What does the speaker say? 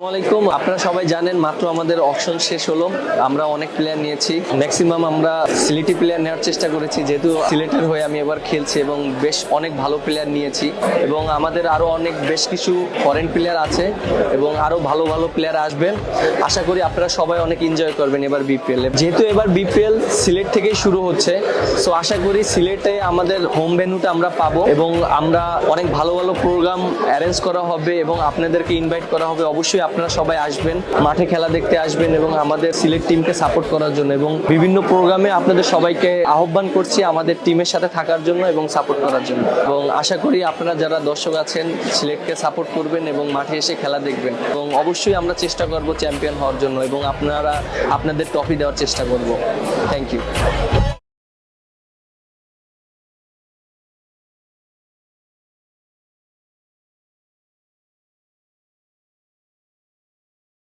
আসসালামাইকুম আপনারা সবাই জানেন মাত্র আমাদের অপশন শেষ হলো। আমরা অনেক প্লেয়ার নিয়েছি। ম্যাক্সিমাম আমরা সিলেটি প্লেয়ার নেওয়ার চেষ্টা করেছি। যেহেতু সিলেটের হয়ে আমি এবার খেলছি এবং বেশ অনেক ভালো প্লেয়ার নিয়েছি এবং আমাদের আরও অনেক বেশ কিছু ফরেন প্লেয়ার আছে এবং আরও ভালো ভালো প্লেয়ার আসবেন। আশা করি আপনারা সবাই অনেক এনজয় করবেন এবার বিপিএল যেহেতু এবার বিপিএল সিলেট থেকেই শুরু হচ্ছে সো আশা করি সিলেটে আমাদের হোম ভেন্যুটা আমরা পাবো এবং আমরা অনেক ভালো ভালো প্রোগ্রাম অ্যারেঞ্জ করা হবে এবং আপনাদেরকে ইনভাইট করা হবে। অবশ্যই আপনারা সবাই আসবেন, মাঠে খেলা দেখতে আসবেন এবং আমাদের সিলেট টিমকে সাপোর্ট করার জন্য এবং বিভিন্ন প্রোগ্রামে আপনাদের সবাইকে আহ্বান করছি আমাদের টিমের সাথে থাকার জন্য এবং সাপোর্ট করার জন্য। এবং আশা করি আপনারা যারা দর্শক আছেন, সিলেটকে সাপোর্ট করবেন এবং মাঠে এসে খেলা দেখবেন। এবং অবশ্যই আমরা চেষ্টা করব চ্যাম্পিয়ন হওয়ার জন্য এবং আপনারা আপনাদের ট্রফি দেওয়ার চেষ্টা করব। Thank you